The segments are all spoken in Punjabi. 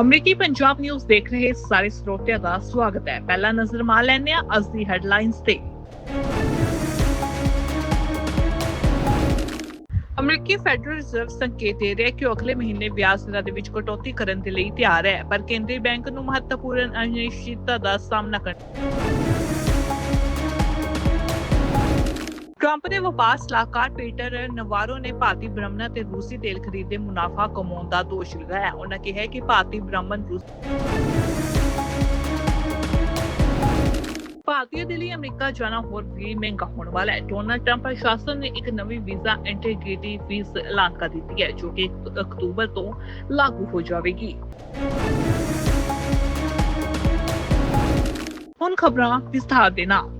ਅਮਰੀਕੀ ਪੰਜਾਬ ਨਿਊਜ਼ ਦੇਖ ਰਹੇ ਸਾਰੇ ਸਰੋਤਿਆਂ ਦਾ ਸਵਾਗਤ ਹੈ। ਪਹਿਲਾ ਨਜ਼ਰ ਮਾਰ ਲੈਂਦੇ ਹਾਂ ਅੱਜ ਦੀ ਹੈਡਲਾਈਨਸ ਤੇ। ਅਮਰੀਕੀ ਫੈਡਰਲ ਰਿਜ਼ਰਵ ਸੰਕੇਤ ਦੇ ਰਿਹਾ ਕਿ ਉਹ ਅਗਲੇ ਮਹੀਨੇ ਵਿਆਜ ਦਰਾਂ ਦੇ ਵਿੱਚ ਕਟੌਤੀ ਕਰਨ ਦੇ ਲਈ ਤਿਆਰ ਹੈ, ਪਰ ਕੇਂਦਰੀ ਬੈਂਕ ਨੂੰ ਮਹੱਤਵਪੂਰਨ ਅਨਿਸ਼ਚਿਤਤਾ ਦਾ ਸਾਹਮਣਾ ਕਰਨਾ ਟਰੰਪ ਦੇ ਵਪਾਰ ਸਲਾਹਕਾਰ ਪੀਟਰ ਨਵਾਰੋ ਨੇ ਭਾਰਤੀ ਬ੍ਰਹਮਣ ਤੇ ਰੂਸੀ ਤੇਲ ਖਰੀਦ ਦੇ ਮੁਨਾਫਾ ਕਮਾਉਣ ਦਾ ਦੋਸ਼ ਲਗਾਇਆ। ਉਹਨਾਂ ਕਿਹਾ ਕਿ ਭਾਰਤੀ ਬ੍ਰਹਮਣ ਭਾਰਤੀਆਂ ਦੇ ਲਈ ਅਮਰੀਕਾ ਜਾਣਾ ਹੋਰ ਵੀ ਮਹਿੰਗਾ ਹੋਣ ਵਾਲਾ ਹੈ। ਡੋਨਾਲਡ ਟਰੰਪ ਪ੍ਰਸ਼ਾਸਨ ਨੇ ਇੱਕ ਨਵੀਂ ਵੀਜ਼ਾ ਇੰਟੀਗ੍ਰਿਟੀ ਫੀਸ ਐਲਾਨ ਕਰ ਦਿੱਤੀ ਹੈ, ਜੋ ਕਿ ਅਕਤੂਬਰ ਤੋਂ ਲਾਗੂ ਹੋ ਜਾਵੇਗੀ। ਹੁਣ ਖਬਰਾਂ ਵਿਸਥਾਰ ਦੇ ਨਾਲ।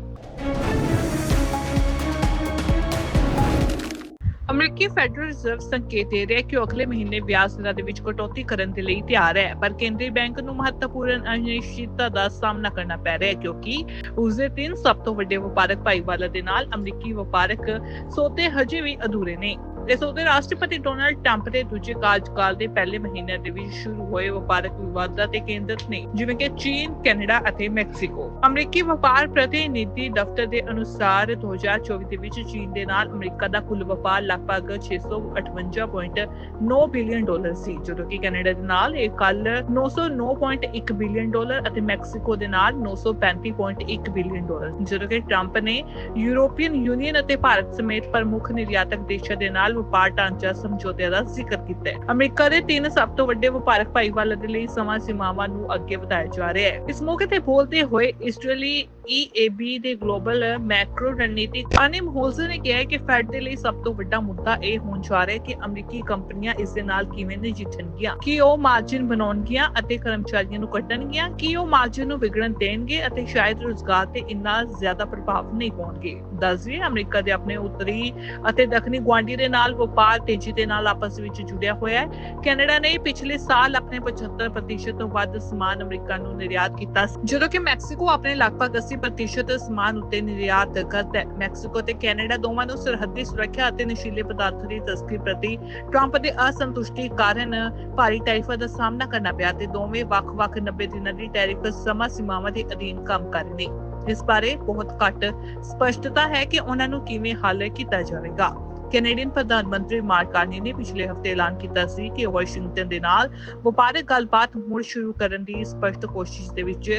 ਅਮਰੀਕੀ ਫੈਡਰਲ ਰਿਜ਼ਰਵ ਸੰਕੇਤ ਦੇ ਰਿਹਾ ਕਿ ਉਹ ਅਗਲੇ ਮਹੀਨੇ ਵਿਆਜ ਦਰਾਂ ਦੇ ਵਿੱਚ ਕਟੌਤੀ ਕਰਨ ਦੇ ਲਈ ਤਿਆਰ ਹੈ, ਪਰ ਕੇਂਦਰੀ ਬੈਂਕ ਨੂੰ ਮਹੱਤਵਪੂਰਨ ਅਨਿਸ਼ਚਿਤਤਾ ਦਾ ਸਾਹਮਣਾ ਕਰਨਾ ਪੈ ਰਿਹਾ ਹੈ ਕਿਉਂਕਿ ਉਸਦੇ ਤਿੰਨ ਸਭ ਤੋਂ ਵੱਡੇ ਵਪਾਰਕ ਭਾਈਵਾਲਾਂ ਦੇ ਨਾਲ ਅਮਰੀਕੀ ਵਪਾਰਕ ਸੌਦੇ ਹਜੇ ਵੀ ਅਧੂਰੇ ਨੇ। ਇਸ ਸੌਦੇ ਰਾਸ਼ਟਰਪਤੀ ਡੋਨਾਲਡ ਟਰੰਪ ਦੇ ਦੂਜੇ ਕਾਰਜਕਾਲ ਦੇ ਪਹਿਲੇ ਮਹੀਨਿਆਂ ਦੇ ਵਿੱਚ ਸ਼ੁਰੂ ਹੋਏ ਵਪਾਰਕ ਵਿਵਾਦਾਂ ਤੇ ਕੇਂਦਰਿਤ ਨੇ ਜਿਵੇਂ ਕਿ ਚੀਨ, ਕੈਨੇਡਾ ਅਤੇ ਮੈਕਸੀਕੋ। ਅਮਰੀਕੀ ਵਪਾਰ ਪ੍ਰਤੀਨਿਧੀ ਦਫ਼ਤਰ ਦੇ ਅਨੁਸਾਰ 2024 ਦੇ ਵਿੱਚ ਚੀਨ ਦੇ ਨਾਲ ਅਮਰੀਕਾ ਦਾ ਕੁੱਲ ਵਪਾਰ ਲਗਭਗ 658.9 ਬਿਲੀਅਨ ਡਾਲਰ ਸੀ ਜਦੋਂ ਕਿ ਕੈਨੇਡਾ ਦੇ ਨਾਲ ਇਹ ਕੱਲ 909.1 ਬਿਲੀਅਨ ਡਾਲਰ ਅਤੇ ਮੈਕਸੀਕੋ ਦੇ ਨਾਲ 935.1 ਬਿਲੀਅਨ ਡਾਲਰ ਜਦੋਂ ਕਿ ਟਰੰਪ ਨੇ ਯੂਰੋਪੀਅਨ ਯੂਨੀਅਨ ਅਤੇ ਭਾਰਤ ਸਮੇਤ ਪ੍ਰਮੁੱਖ ਨਿਰਯਾਤਕ ਦੇਸ਼ਾਂ ਦੇ ਨਾਲ ਵਪਾਰ ਢਾਂਚਾ ਸਮਝੌਤਿਆਂ ਦਾ ਜ਼ਿਕਰ ਕੀਤਾ ਹੈ। ਅਮਰੀਕਾ ਦੇ ਤਿੰਨ ਸਭ ਤੋਂ ਵੱਡੇ ਵਪਾਰਕ ਭਾਈਵਾਲਾਂ ਦੇ ਲਈ ਸਮਾਂ ਸੀਮਾਵਾਂ ਨੂੰ ਅੱਗੇ ਵਧਾਇਆ ਜਾ ਰਿਹਾ ਹੈ। ਇਸ ਮੌਕੇ ਤੇ ਬੋਲਦੇ ਹੋਏ ਇਸਰਾਈਲੀ EAB ਦੇ ਗਲੋਬਲ ਮੈਕਰੋ ਰਣਨੀਤਿਕ ਅਨਿਮ ਹੋਲਜ਼ਰ ਨੇ ਕਿਹਾ ਕਿ ਫੈਡ ਦੇ ਲਈ ਸਭ ਤੋਂ ਵੱਡਾ ਮੁੱਦਾ ਇਹ ਹੋਣ ਜਾ ਰਿਹਾ ਹੈ ਕਿ ਅਮਰੀਕੀ ਕੰਪਨੀਆਂ ਇਸ ਦੇ ਨਾਲ ਕਿਵੇਂ ਨਜਿੱਠਣਗੀਆਂ, ਕਿ ਉਹ ਮਾਰਜਿਨ ਬਣਾਉਣਗੀਆਂ ਅਤੇ ਕਰਮਚਾਰੀਆਂ ਨੂੰ ਕੱਢਣਗੀਆਂ, ਕਿ ਉਹ ਮਾਰਜਿਨ ਨੂੰ ਵਿਗੜਨ ਦੇਣਗੇ ਅਤੇ ਸ਼ਾਇਦ ਰੁਜ਼ਗਾਰ ਤੇ ਇੰਨਾ ਜ਼ਿਆਦਾ ਪ੍ਰਭਾਵ ਨਹੀਂ ਪਾਉਣਗੇ। ਦੱਸਦੇ ਅਮਰੀਕਾ ਦੇ ਆਪਣੇ ਉੱਤਰੀ ਅਤੇ ਦੱਖਣੀ ਗੁਆਂਢੀ ਦੇ ਨਾਲ ਵਪਾਰ ਤੇਜ਼ੀ ਦੇ ਨਾਲ ਆਪਸ ਵਿੱਚ ਜੁੜਿਆ ਹੋਇਆ ਹੈ। ਕੈਨੇਡਾ ਨੇ ਪਿਛਲੇ ਸਾਲ ਆਪਣੇ 75% ਤੋਂ ਵੱਧ ਸਮਾਨ ਅਮਰੀਕਾ ਨੂੰ ਨਿਰਯਾਤ ਕੀਤਾ ਜਦੋਂ ਕਿ ਮੈਕਸੀਕੋ ਆਪਣੇ ਲਗਭਗ 80% ਸਮਾਨ ਉੱਤੇ ਨਿਰਯਾਤ ਕਰਦਾ ਹੈ। ਮੈਕਸੀਕੋ ਤੇ ਕੈਨੇਡਾ ਦੋਵਾਂ ਨੂੰ ਸਰਹੱਦੀ ਸੁਰੱਖਿਆ ਅਤੇ ਨਸ਼ੀਲੇ ਪਦਾਰਥਾਂ ਦੀ ਤਸਕਰੀ ਪ੍ਰਤੀ ਟਰੰਪ ਦੇ ਅਸੰਤੁਸ਼ਟੀ ਕਾਰਨ ਭਾਰੀ ਟੈਰਿਫਾਂ ਦਾ ਸਾਹਮਣਾ ਕਰਨਾ ਪਿਆ ਤੇ ਦੋਵੇਂ ਵੱਖ-ਵੱਖ 90 ਦਿਨਾਂ ਦੀ ਟੈਰਿਫ ਸਮਾਂ ਸੀਮਾਵਾਂ ਦੇ ਅਧੀਨ ਕੰਮ ਕਰ ਰਹੇ ਨੇ। ਇਸ ਬਾਰੇ ਬਹੁਤ ਘੱਟ ਸਪਸ਼ਟਤਾ ਹੈ ਕਿ ਉਹਨਾਂ ਨੂੰ ਕਿਵੇਂ ਹੱਲ ਕੀਤਾ ਜਾਵੇਗਾ। ਕੈਨੇਡੀਅਨ ਪ੍ਰਧਾਨ ਮੰਤਰੀ ਮਾਰਕ ਕਾਰਨੀ ਨੇ ਪਿਛਲੇ ਹਫ਼ਤੇ ਐਲਾਨ ਕੀਤਾ ਸੀ ਕਿ ਵਾਸ਼ਿੰਗਟਨ ਦੇ ਨਾਲ ਵਪਾਰਕ ਗੱਲਬਾਤ ਮੁੜ ਸ਼ੁਰੂ ਕਰਨ ਦੀ ਸਪਸ਼ਟ ਕੋਸ਼ਿਸ਼ ਦੇ ਵਿੱਚ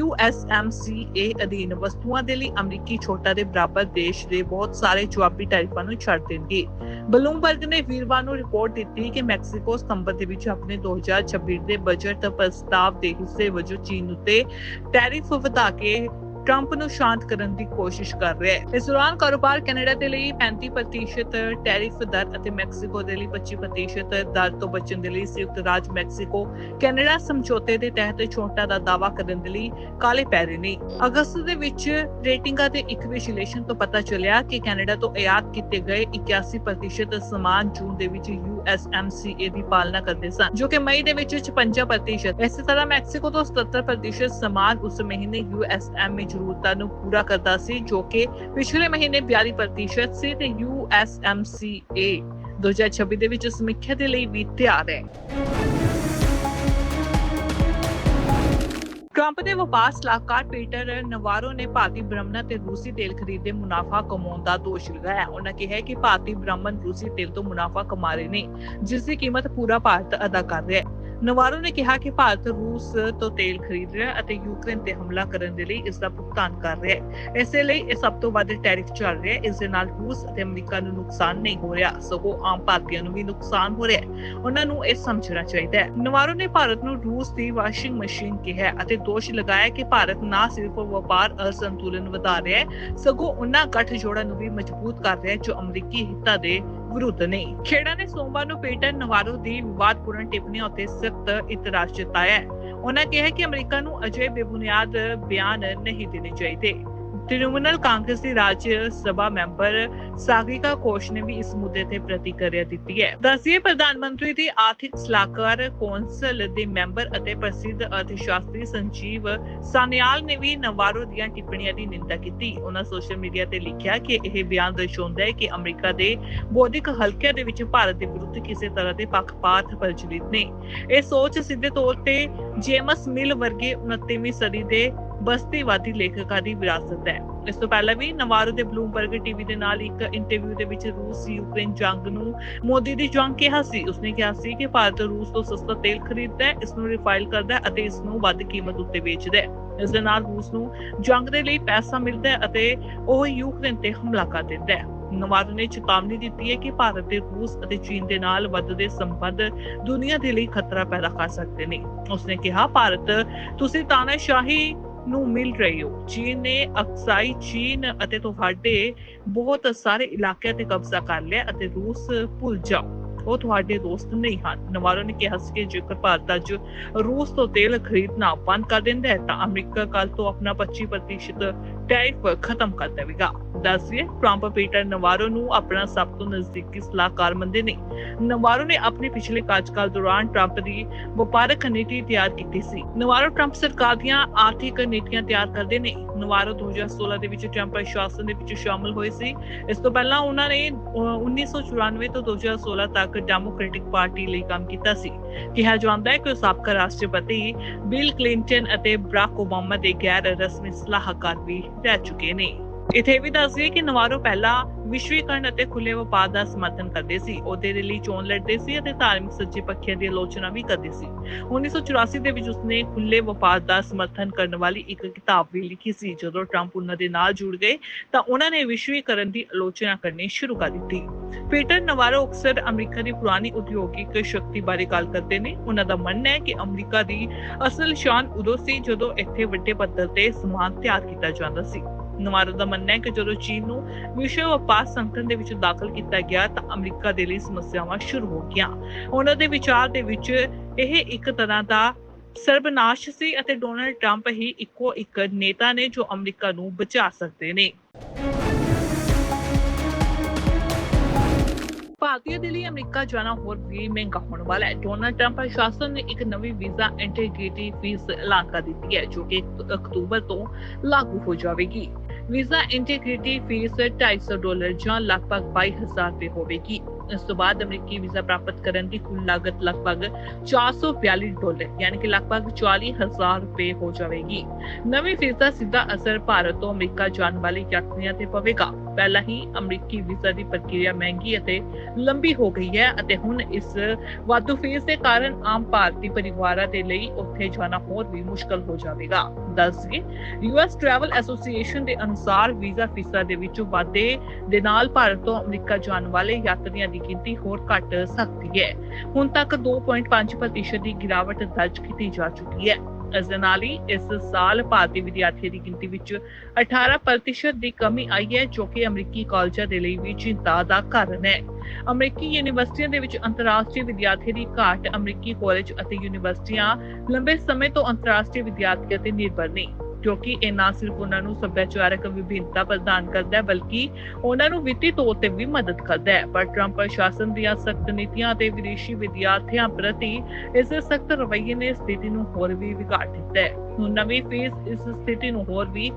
USMCA ਅਧੀਨ ਵਸਤੂਆਂ ਦੇ ਲਈ ਅਮਰੀਕੀ ਛੋਟਾ ਦੇ ਬਰਾਬਰ ਦੇਸ਼ ਦੇ ਬਹੁਤ ਸਾਰੇ ਜਵਾਬੀ ਟੈਰਿਫਾਂ ਨੂੰ ਛੱਡ ਦੇਣਗੇ। ਬਲੂਮਬਰਗ ਨੇ ਵੀਰਵਾਰ ਨੂੰ ਰਿਪੋਰਟ ਦਿੱਤੀ ਕਿ ਮੈਕਸੀਕੋ ਸਤੰਬਰ ਦੇ ਵਿੱਚ ਆਪਣੇ 2026 ਦੇ ਬਜਟ ਪ੍ਰਸਤਾਵ ਦੇ ਹਿੱਸੇ ਵਜੋਂ ਚੀਨ ਉੱਤੇ ਟੈਰਿਫ ਵਧਾ ਕੇ ਟਰੰਪ ਨੂੰ ਸ਼ਾਂਤ ਕਰਨ ਦੀ ਕੋਸ਼ਿਸ਼ ਕਰ ਰਿਹਾ ਹੈ। ਇਸ ਦੌਰਾਨ ਕਾਰੋਬਾਰ ਕੈਨੇਡਾ ਦੇ ਲਈ 35% ਟੈਰਿਫ ਦਰ ਅਤੇ ਮੈਕਸੀਕੋ ਦੇ ਲਈ 25% ਦਰ ਤੋਂ ਬਚਣ ਦੇ ਲਈ ਸੰਯੁਕਤ ਰਾਜ ਮੈਕਸੀਕੋ, ਕੈਨੇਡਾ ਸਮਝੌਤੇ ਦੇ ਤਹਿਤ ਛੋਟਾਂ ਦਾ ਦਾਅਵਾ ਕਰਨ ਦੇ ਲਈ ਕਾਲੇ ਪੈ ਰਹੇ ਨੇ। ਅਗਸਤ ਦੇ ਵਿੱਚ ਰੇਟਿੰਗਾਂ ਦੇ ਇੱਕ ਵਿਸ਼ਲੇਸ਼ਣ ਤੋਂ ਪਤਾ ਚੱਲਿਆ ਕਿ ਕੈਨੇਡਾ ਤੋਂ ਆਯਾਤ ਕੀਤੇ ਗਏ 81% ਸਮਾਨ ਜੂਨ ਦੇ ਵਿੱਚ USMCA ਦੀ ਪਾਲਣਾ ਕਰਦੇ ਸਨ, ਜੋ ਕਿ ਮਈ ਦੇ ਵਿੱਚ 56% ਇਸੇ ਤਰ੍ਹਾਂ ਮੈਕਸੀਕੋ ਤੋਂ 77% ਸਮਾਨ ਉਸ ਮਹੀਨੇ USM ਜ਼ਰੂਰਤਾਂ ਨੂੰ ਪੂਰਾ ਕਰਦਾ ਸੀ, ਜੋ ਕਿ ਪਿਛਲੇ ਮਹੀਨੇ 42% ਸੀ ਤੇ USMCA 2026 ਦੇ ਵਿੱਚ ਸਮੀਖਿਆ ਦੇ ਲਈ ਵੀ ਤਿਆਰ ਹੈ। ਟਰੰਪ ਦੇ ਵਪਾਰ ਸਲਾਹਕਾਰ ਪੀਟਰ ਨਵਾਰੋ ਨੇ ਭਾਰਤੀ ਬ੍ਰਹਮਣ ਤੇ ਰੂਸੀ ਤੇਲ ਖਰੀਦ ਦੇ ਮੁਨਾਫਾ ਕਮਾਉਣ ਦਾ ਦੋਸ਼ ਲਗਾਇਆ। ਉਹਨਾਂ ਕਿਹਾ ਕਿ ਭਾਰਤੀ ਬ੍ਰਹਮਣ ਰੂਸੀ ਤੇਲ ਤੋਂ ਮੁਨਾਫਾ ਕਮਾ ਰਹੇ ਨੇ, ਜਿਸ ਦੀ ਕੀਮਤ ਪੂਰਾ ਭਾਰਤ ਅਦਾ ਕਰ ਰਿਹਾ ਹੈ। ਨਵਾਰੋ ਨੇ ਕਿਹਾ ਕਿ ਭਾਰਤ ਰੂਸ ਤੋਂ ਤੇਲ ਖਰੀਦ ਰਿਹਾ ਅਤੇ ਯੂਕਰੇਨ ਤੇ ਹਮਲਾ ਕਰਨ ਦੇ ਲਈ ਇਸ ਦਾ ਭੁਗਤਾਨ ਕਰ ਰਿਹਾ ਹੈ। ਇਸੇ ਲਈ ਇਹ ਸਭ ਤੋਂ ਵੱਧ ਟੈਰਿਫ ਚੱਲ ਰਿਹਾ ਹੈ। ਇਸ ਦੇ ਨਾਲ ਰੂਸ ਅਤੇ ਅਮਰੀਕਾ ਨੂੰ ਨੁਕਸਾਨ ਨਹੀਂ ਹੋ ਰਿਹਾ, ਸਗੋਂ ਆਮ ਭਾਰਤੀਆਂ ਨੂੰ ਵੀ ਨੁਕਸਾਨ ਹੋ ਰਿਹਾ ਹੈ। ਉਹਨਾਂ ਨੂੰ ਇਹ ਸਮਝਣਾ ਚਾਹੀਦਾ ਹੈ। ਨਵਾਰੋ ਨੇ ਭਾਰਤ ਨੂੰ ਰੂਸ ਦੀ ਵਾਸ਼ਿੰਗ ਮਸ਼ੀਨ ਕਿਹਾ ਅਤੇ ਦੋਸ਼ ਲਗਾਇਆ ਕਿ ਭਾਰਤ ਨਾ ਸਿਰਫ ਵਪਾਰ ਅਸੰਤੁਲਨ ਵਧਾ ਰਿਹਾ ਹੈ, ਸਗੋਂ ਉਹਨਾਂ ਗੱਠਜੋੜਾਂ ਨੂੰ ਵੀ ਮਜ਼ਬੂਤ ਕਰ ਰਿਹਾ ਹੈ ਜੋ ਅਮਰੀਕੀ ਹਿੱਤਾਂ ਦੇ ਵਿਰੁੱਧ ਨਹੀਂ ਖੇੜਾ ਨੇ ਸੋਮਵਾਰ ਨੂੰ ਪੀਟਰ ਨਵਾਰੋ ਦੀ ਵਿਵਾਦਪੂਰਨ ਟਿੱਪਣੀਆਂ ਉੱਤੇ ਸਖਤ ਇਤਰਾਜ਼ ਜਤਾਇਆ ਹੈ। ਉਹਨਾਂ ਕਿਹਾ ਕਿ ਅਮਰੀਕਾ ਨੂੰ ਅਜੇ ਬੇਬੁਨਿਆਦ ਬਿਆਨ ਨਹੀਂ ਦੇਣੇ ਚਾਹੀਦੇ। ਤ੍ਰਿਣਮੂਲ ਕਾਂਗਰਸ ਦੀ ਰਾਜ ਸਭਾ ਮੈਂਬਰ ਸਾਗਰਿਕਾ ਕੋਸ਼ ਨੇ ਵੀ ਇਸ ਮੁੱਦੇ ਤੇ ਪ੍ਰਤੀਕਿਰਿਆ ਦਿੱਤੀ ਹੈ। ਦੱਸਿਏ ਪ੍ਰਧਾਨ ਮੰਤਰੀ ਦੀ ਆਰਥਿਕ ਸਲਾਹਕਾਰ ਕੌਂਸਲ ਦੇ ਮੈਂਬਰ ਅਤੇ ਪ੍ਰਸਿੱਧ ਅਰਥਸ਼ਾਸਤਰੀ ਸੰਜੀਵ ਸਾਨਿਆਲ ਨੇ ਵੀ ਨਵਾਰੋ ਦੀਆਂ ਟਿੱਪਣੀਆਂ ਦੀ ਨਿੰਦਾ ਕੀਤੀ। ਉਹਨਾਂ ਸੋਸ਼ਲ ਮੀਡੀਆ ਤੇ ਲਿਖਿਆ ਕਿ ਇਹ ਬਿਆਨ ਦਰਸਾਉਂਦਾ ਹੈ ਕਿ ਅਮਰੀਕਾ ਦੇ ਬੌਧਿਕ ਹਲਕਿਆਂ ਦੇ ਵਿੱਚ ਭਾਰਤ ਦੇ ਵਿਰੁੱਧ ਕਿਸੇ ਤਰ੍ਹਾਂ ਦੇ ਪੱਖਪਾਤ ਪ੍ਰਚਲਿਤ ਨੇ ਇਹ ਸੋਚ ਸਿੱਧੇ ਤੌਰ ਤੇ ਜੇਮਸ ਮਿਲ ਵਰਗੇ 29ਵੀਂ ਸਦੀ ਦੇ ਬਸਤੀਵਾਦੀ ਲੇਖਕਾਂ ਦੀ ਵਿਰਾਸਤ ਹੈ। ਇਸ ਤੋਂ ਪਹਿਲਾਂ ਵੀ ਨਵਾਰੋ ਦੇ ਬਲੂਮਬਰਗ ਟੀਵੀ ਦੇ ਨਾਲ ਇੱਕ ਇੰਟਰਵਿਊ ਦੇ ਵਿੱਚ ਰੂਸ, ਯੂਕਰੇਨ ਜੰਗ ਨੂੰ ਮੋਦੀ ਦੀ ਜੰਗ ਕਿਹਾ ਸੀ। ਉਸਨੇ ਕਿਹਾ ਸੀ ਕਿ ਭਾਰਤ ਰੂਸ ਤੋਂ ਸਸਤਾ ਤੇਲ ਖਰੀਦਦਾ ਹੈ, ਇਸ ਨੂੰ ਰਿਫਾਈਲ ਕਰਦਾ ਹੈ ਅਤੇ ਇਸ ਨੂੰ ਵੱਧ ਕੀਮਤ ਉੱਤੇ ਵੇਚਦਾ ਹੈ। ਇਸ ਦੇ ਨਾਲ ਰੂਸ ਨੂੰ ਜੰਗ ਦੇ ਲਈ ਪੈਸਾ ਮਿਲਦਾ ਹੈ ਅਤੇ ਉਹ ਯੂਕਰੇਨ ਤੇ ਹਮਲਾ ਕਰ ਦਿੰਦਾ ਹੈ। ਨਵਾਰੋ ਨੇ ਚੇਤਾਵਨੀ ਦਿੱਤੀ ਹੈ ਕਿ ਭਾਰਤ ਦੇ ਰੂਸ ਅਤੇ ਚੀਨ ਦੇ ਨਾਲ ਵੱਧਦੇ ਸੰਬੰਧ ਦੁਨੀਆ ਦੇ ਲਈ ਖਤਰਾ ਪੈਦਾ ਕਰ ਸਕਦੇ ਨੇ। ਉਸਨੇ ਕਿਹਾ, ਭਾਰਤ, ਤੁਸੀਂ ਤਾਨਾਸ਼ਾਹੀ ਨੂੰ ਮਿਲ ਰਹੇ ਹੋ ਚੀਨ ਨੇ ਅਕਸਾਈ ਚੀਨ ਅਤੇ ਤੁਹਾਡੇ ਬਹੁਤ ਸਾਰੇ ਇਲਾਕਿਆਂ ਤੇ ਕਬਜ਼ਾ ਕਰ ਲਿਆ ਅਤੇ ਰੂਸ ਭੁੱਲ ਜਾਓ। ਉਹ ਤੁਹਾਡੇ ਦੋਸਤ ਨਹੀਂ ਹਨ। ਨਵਾਰੋ ਨੇ ਕਿਹਾ ਸੀ ਕਿ ਜੇਕਰ ਭਾਰਤ ਅੱਜ ਰੂਸ ਤੋਂ ਤੇਲ ਖਰੀਦਣਾ ਬੰਦ ਕਰ ਦਿੰਦਾ ਹੈ ਤਾਂ ਅਮਰੀਕਾ ਕੱਲ ਤੋਂ ਆਪਣਾ 25% ਟੈਰਿਫ ਖਤਮ ਕਰ ਦੇਵੇਗਾ। ਦੱਸਿਏ ਟਰੰਪ ਪੀਟਰ ਨਵਾਰੋ ਨੂੰ ਆਪਣਾ ਸਭ ਤੋਂ ਨਜ਼ਦੀਕੀ ਸਲਾਹਕਾਰ ਮੰਨਦੇ ਨੇ। ਨਵਾਰੋ ਨੇ ਆਪਣੇ ਪਿਛਲੇ ਕਾਰਜਕਾਲ ਦੌਰਾਨ ਟਰੰਪ ਦੀ ਵਪਾਰਕ ਨੀਤੀ ਤਿਆਰ ਕੀਤੀ ਸੀ। ਨਵਾਰੋ ਟਰੰਪ ਸਰਕਾਰ ਦੀਆਂ ਆਰਥਿਕ ਨੀਤੀਆਂ ਤਿਆਰ ਕਰਦੇ ਨੇ। ਨਵਾਰੋ 2016 ਦੇ ਵਿੱਚ ਟਰੰਪ ਪ੍ਰਸ਼ਾਸਨ ਦੇ ਵਿੱਚ ਸ਼ਾਮਲ ਹੋਏ ਸੀ। ਇਸ ਤੋਂ ਪਹਿਲਾਂ ਉਹਨਾਂ ਨੇ ਅਹ, 1994 ਤੋਂ 2016 ਤੱਕ ਡੈਮੋਕ੍ਰੈਟਿਕ ਪਾਰਟੀ ਲਈ ਕੰਮ ਕੀਤਾ ਸੀ। ਕਿਹਾ ਜਾਂਦਾ ਹੈ ਕਿ ਉਹ ਸਾਬਕਾ ਰਾਸ਼ਟਰਪਤੀ ਬਿਲ ਕਲਿੰਟਨ ਅਤੇ ਬਰਾਕ ਓਬਾਮਾ ਦੇ ਗੈਰ ਰਸਮੀ ਸਲਾਹਕਾਰ ਵੀ ਰਹਿ ਚੁੱਕੇ ਨੇ। ਇਥੇ ਵੀ ਦੱਸਦੇ ਕਿ ਨਵਾਰੋ ਪਹਿਲਾਂ ਵਿਸ਼ਵੀਕਰਨ ਅਤੇ ਖੁੱਲੇ ਵਪਾਰ ਦਾ ਸਮਰਥਨ ਕਰਦੇ ਸੀ। ਉਹਦੇ ਲਈ ਚੋਣ ਲੜਦੇ ਸੀ ਅਤੇ ਧਾਰਮਿਕ ਸੱਜੇ ਪੱਖੀਆਂ ਦੀ ਆਲੋਚਨਾ ਵੀ ਕਰਦੇ ਸੀ। 1984 ਦੇ ਵਿੱਚ ਉਸਨੇ ਖੁੱਲੇ ਵਪਾਰ ਦਾ ਸਮਰਥਨ ਕਰਨ ਵਾਲੀ ਇੱਕ ਕਿਤਾਬ ਵੀ ਲਿਖੀ ਸੀ। ਜਦੋਂ ਟਰੰਪ ਉਹਨਾਂ ਦੇ ਨਾਲ ਜੁੜ ਗਏ, ਤਾਂ ਉਹਨਾਂ ਨੇ ਵਿਸ਼ਵੀਕਰਨ ਦੀ ਆਲੋਚਨਾ ਕਰਨੀ ਸ਼ੁਰੂ ਕਰ ਦਿੱਤੀ। ਪੀਟਰ ਨਵਾਰੋ ਅਕਸਰ ਅਮਰੀਕਾ ਦੀ ਪੁਰਾਣੀ ਉਦਯੋਗਿਕ ਸ਼ਕਤੀ ਬਾਰੇ ਗੱਲ ਕਰਦੇ ਨੇ। ਉਹਨਾਂ ਦਾ ਮੰਨਣਾ ਹੈ ਕਿ ਅਮਰੀਕਾ ਦੀ ਅਸਲ ਸ਼ਾਨ ਉਦੋਂ ਸੀ ਜਦੋਂ ਇੱਥੇ ਵੱਡੇ ਪੱਧਰ ਤੇ ਸਮਾਨ ਤਿਆਰ ਕੀਤਾ ਜਾਂਦਾ ਸੀ। ਨਵਾਰੋ ਦਾ ਮੰਨਣਾ ਹੈ ਕਿ ਜਦੋਂ ਚੀਨ ਨੂੰ ਵਿਸ਼ਵ ਵਪਾਰ ਸੰਗਠਨ ਦੇ ਵਿੱਚ ਦਾਖਲ ਕੀਤਾ ਗਿਆ ਤਾਂ ਅਮਰੀਕਾ ਦੇ ਲਈ ਸਮੱਸਿਆਵਾਂ ਸ਼ੁਰੂ ਹੋ ਗਈਆਂ। ਉਹਨਾਂ ਦੇ ਵਿਚਾਰ ਦੇ ਵਿੱਚ ਇਹ ਇੱਕ ਤਰ੍ਹਾਂ ਦਾ ਸਰਬਨਾਸ਼ ਸੀ ਅਤੇ ਡੋਨਲਡ ਟਰੰਪ ਹੀ ਇੱਕੋ ਇੱਕ ਨੇਤਾ ਨੇ ਜੋ ਅਮਰੀਕਾ ਨੂੰ ਬਚਾ ਸਕਦੇ ਨੇ। ਭਾਰਤੀਆਂ ਦੇ ਲਈ ਅਮਰੀਕਾ ਜਾਣਾ ਹੋਰ ਵੀ ਮਹਿੰਗਾ ਹੋਣ ਵਾਲਾ ਹੈ। ਡੋਨਲਡ ਟਰੰਪ ਪ੍ਰਸ਼ਾਸਨ ਨੇ ਇੱਕ ਨਵੀਂ ਵੀਜ਼ਾ ਇੰਟੀਗ੍ਰਿਟੀ ਫੀਸ ਐਲਾਨ ਕਰ ਦਿੱਤੀ ਹੈ, ਜੋ ਕਿ ਅਕਤੂਬਰ ਤੋਂ ਲਾਗੂ ਹੋ ਜਾਵੇਗੀ। ਵੀਜ਼ਾ ਇੰਟੀਗ੍ਰਿਟੀ ਫੀਸ 250 ਡਾਲਰ ਜਾਂ ਲਗਭਗ 22000 ਰੁਪਏ ਹੋਵੇਗੀ। ਇਸ ਤੋਂ ਬਾਅਦ ਅਮਰੀਕੀ ਵੀਜ਼ਾ ਪ੍ਰਾਪਤ ਕਰਨ ਦੀ ਕੁੱਲ ਲਾਗਤ ਲਗਭਗ 442 ਡਾਲਰ, ਯਾਨੀ ਕਿ ਲਗਭਗ 40000 ਰੁਪਏ ਹੋ ਜਾਵੇਗੀ। ਨਵੀਂ ਫੀਸ ਦਾ ਸਿੱਧਾ ਅਸਰ ਭਾਰਤ ਤੋਂ ਅਮਰੀਕਾ ਜਾਣ ਵਾਲੇ ਯਾਤਰੀਆਂ ਤੇ ਪਵੇਗਾ। ਪਹਿਲਾਂ ਹੀ ਅਮਰੀਕੀ ਵੀਜ਼ਾ ਦੀ ਪ੍ਰਕਿਰਿਆ ਮਹਿੰਗੀ ਅਤੇ ਲੰਬੀ ਹੋ ਗਈ ਹੈ ਅਤੇ ਹੁਣ ਇਸ ਵਾਧੂ ਫੀਸ ਦੇ ਕਾਰਨ ਆਮ ਭਾਰਤੀ ਪਰਿਵਾਰਾਂ ਦੇ ਲਈ ਉੱਥੇ ਜਾਣਾ ਹੋਰ ਵੀ ਮੁਸ਼ਕਲ ਹੋ ਜਾਵੇਗਾ। ਦੱਸਗੇ ਯੂਐਸ ਟਰੈਵਲ ਐਸੋਸੀਏਸ਼ਨ ਦੇ ਅਨੁਸਾਰ ਵੀਜ਼ਾ ਫੀਸਾਂ ਦੇ ਵਿੱਚ ਵਾਧੇ ਦੇ ਨਾਲ ਭਾਰਤ ਤੋਂ ਅਮਰੀਕਾ ਜਾਣ ਵਾਲੇ ਯਾਤਰੀਆਂ ਦੀ ਗਿਣਤੀ ਹੋਰ ਘਟ ਸਕਦੀ ਹੈ। ਹੁਣ ਤੱਕ 2.5% ਦੀ ਗਿਰਾਵਟ ਦਰਜ ਕੀਤੀ ਜਾ ਚੁੱਕੀ ਹੈ। ਇਸ ਦੇ ਨਾਲ ਹੀ ਇਸ ਸਾਲ ਭਾਰਤੀ ਵਿਦਿਆਰਥੀਆਂ ਦੀ ਗਿਣਤੀ ਵਿੱਚ 18% ਦੀ ਕਮੀ ਆਈ ਹੈ, ਜੋ ਕਿ ਅਮਰੀਕੀ ਕਾਲਜਾਂ ਦੇ ਲਈ ਵੀ ਚਿੰਤਾ ਦਾ ਕਾਰਨ ਹੈ। ਅਮਰੀਕੀ ਯੂਨੀਵਰਸਿਟੀਆਂ ਦੇ ਵਿੱਚ ਅੰਤਰਰਾਸ਼ਟਰੀ ਵਿਦਿਆਰਥੀਆਂ ਦੀ ਘਾਟ ਅਮਰੀਕੀ ਕਾਲਜ ਅਤੇ ਯੂਨੀਵਰਸਿਟੀਆਂ ਲੰਬੇ ਸਮੇਂ ਤੋਂ ਅੰਤਰਰਾਸ਼ਟਰੀ ਵਿਦਿਆਰਥੀਆਂ ਤੇ ਨਿਰਭਰ ਨੇ। ਕਿਉਂਕਿ ਇਹ ਨਾ ਸਿਰਫ ਉਹਨਾਂ ਨੂੰ ਸੱਭਿਆਚਾਰਕ ਵਿਭਿੰਨਤਾ ਪ੍ਰਦਾਨ ਕਰਦਾ ਹੈ, ਬਲਕਿ ਉਹਨਾਂ ਨੂੰ ਵਿੱਤੀ ਤੌਰ ਤੇ ਵੀ ਮਦਦ ਕਰਦਾ ਹੈ। ਪਰ ਟਰੰਪ ਪ੍ਰਸ਼ਾਸਨ ਦੀਆਂ ਸਖਤ ਨੀਤੀਆਂ ਤੇ ਵਿਦੇਸ਼ੀ ਵਿਦਿਆਰਥੀਆਂ ਪ੍ਰਤੀ ਇਸ ਸਖਤ ਰਵੱਈਏ ਨੇ ਸਥਿਤੀ ਨੂੰ ਹੋਰ ਵੀ ਵਿਗਾੜ ਦਿੱਤਾ ਹੈ। ਹੁਣ ਨਵੀਂ ਫੀਸ ਇਸ ਸਥਿਤੀ ਨੂੰ ਹੋਰ ਵੀ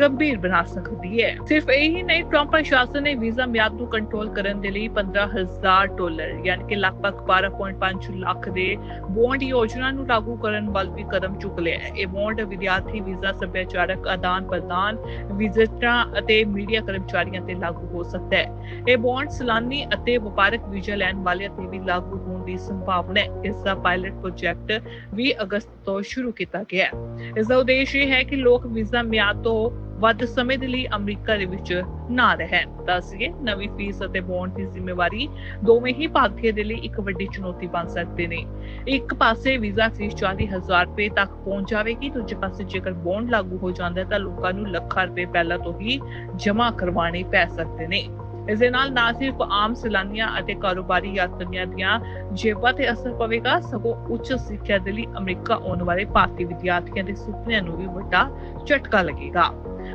ਗੰਭੀਰ ਬਣਾ ਸਕਦੀ ਹੈ। ਸਿਰਫ ਇਹ ਹੀ ਨਹੀਂ ਟਰੰਪ ਪ੍ਰਸ਼ਾਸਨ ਨੇ ਵੀਜ਼ਾ ਮਿਆਦ ਨੂੰ ਕੰਟਰੋਲ ਕਰਨ ਦੇ ਲਈ 15000 ਡਾਲਰ ਯਾਨੀ ਕਿ ਲਗਭਗ 12.5 ਲੱਖ ਦੇ ਬੌਂਡ ਯੋਜਨਾ ਨੂੰ ਲਾਗੂ ਕਰਨ ਵੱਲ ਵੀ ਕਦਮ ਚੁੱਕ ਲਿਆ ਹੈ। ਇਹ ਬੌਂਡ ਵਿਦਿਆਰਥੀ ਵੀਜ਼ਾ ਸੱਭਿਆਚਾਰਕ ਆਦਾਨ ਪ੍ਰਦਾਨ, ਵਿਜ਼ਟਰਾਂ ਅਤੇ ਮੀਡੀਆ ਕਰਮਚਾਰੀਆਂ ਤੇ ਲਾਗੂ ਹੋ ਸਕਦਾ ਹੈ। ਇਹ ਬੌਂਡ ਸਲਾਨੀ ਅਤੇ ਵਪਾਰਕ ਵੀਜ਼ਾ ਲੈਣ ਵਾਲਿਆਂ ਤੇ ਵੀ ਲਾਗੂ ਹੋਣ ਦੀ ਸੰਭਾਵਨਾ ਹੈ। ਇਸ ਦਾ ਪਾਇਲਟ ਪ੍ਰੋਜੈਕਟ 20 ਅਗਸਤ ਤੋਂ ਸ਼ੁਰੂ ਕੀਤਾ ਗਿਆ ਹੈ। ਇਸ ਦਾ ਉਦੇਸ਼ ਇਹ ਹੈ ਕਿ ਲੋਕ ਵੀਜ਼ਾ ਮਿਆਦ ਤੋਂ ਵੱਧ ਸਮੇਂ ਦੇ ਲਈ ਅਮਰੀਕਾ ਦੇ ਵਿੱਚ ਨਾ ਰਹਿਣ। ਦੱਸੀਏ ਨਵੀਂ ਫੀਸ ਅਤੇ ਬੌਂਡ ਦੀ ਜ਼ਿੰਮੇਵਾਰੀ ਦੋਵੇਂ ਹੀ ਭਾਰਤੀਆਂ ਦੇ ਲਈ ਇੱਕ ਵੱਡੀ ਚੁਣੌਤੀ ਬਣ ਸਕਦੇ ਨੇ। ਇੱਕ ਪਾਸੇ ਵੀਜ਼ਾ ਫੀਸ 40000 ਰੁਪਏ ਤੱਕ ਪਹੁੰਚ ਜਾਵੇਗੀ, ਦੂਜੇ ਪਾਸੇ ਜੇਕਰ ਬੌਂਡ ਲਾਗੂ ਹੋ ਜਾਂਦਾ ਹੈ ਤਾਂ ਲੋਕਾਂ ਨੂੰ ਲੱਖਾਂ ਰੁਪਏ ਪਹਿਲਾਂ ਤੋਂ ਹੀ ਜਮ੍ਹਾਂ ਕਰਵਾਉਣੇ ਪੈ ਸਕਦੇ ਨੇ। ਇਸ ਦੇ ਨਾਲ ਨਾ ਸਿਰਫ ਆਮ ਸੈਲਾਨੀਆਂ ਅਤੇ ਕਾਰੋਬਾਰੀ ਯਾਤਰੀਆਂ ਦੀਆਂ ਜੇਬਾਂ ਤੇ ਅਸਰ ਪਵੇਗਾ, ਸਗੋਂ ਉੱਚ ਸਿੱਖਿਆ ਦੇ ਲਈ ਅਮਰੀਕਾ ਆਉਣ ਵਾਲੇ ਭਾਰਤੀ ਵਿਦਿਆਰਥੀਆਂ ਦੇ ਸੁਪਨਿਆਂ ਨੂੰ ਵੀ ਵੱਡਾ ਝਟਕਾ ਲੱਗੇਗਾ।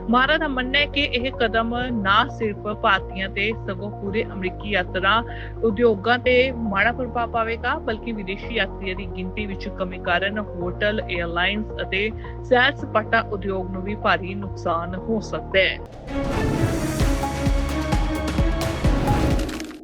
ਮਾਰਾ ਦਾ ਮੰਨਣਾ ਹੈ ਕਿ ਇਹ ਕਦਮ ਨਾ ਸਿਰਫ ਭਾਰਤੀਆਂ ਤੇ ਸਗੋਂ ਪੂਰੇ ਅਮਰੀਕੀ ਯਾਤਰਾ ਉਦਯੋਗਾਂ ਤੇ ਮਾੜਾ ਪ੍ਰਭਾਵ ਪਾਵੇਗਾ, ਬਲਕਿ ਵਿਦੇਸ਼ੀ ਯਾਤਰੀਆਂ ਦੀ ਗਿਣਤੀ ਵਿੱਚ ਕਮੀ ਕਾਰਨ ਹੋਟਲ 에ਅਰਲਾਈਨਸ ਅਤੇ ਸੈਰ ਸਪਾਟਾ ਉਦਯੋਗ ਨੂੰ ਵੀ ਭਾਰੀ ਨੁਕਸਾਨ ਹੋ ਸਕਦਾ ਹੈ।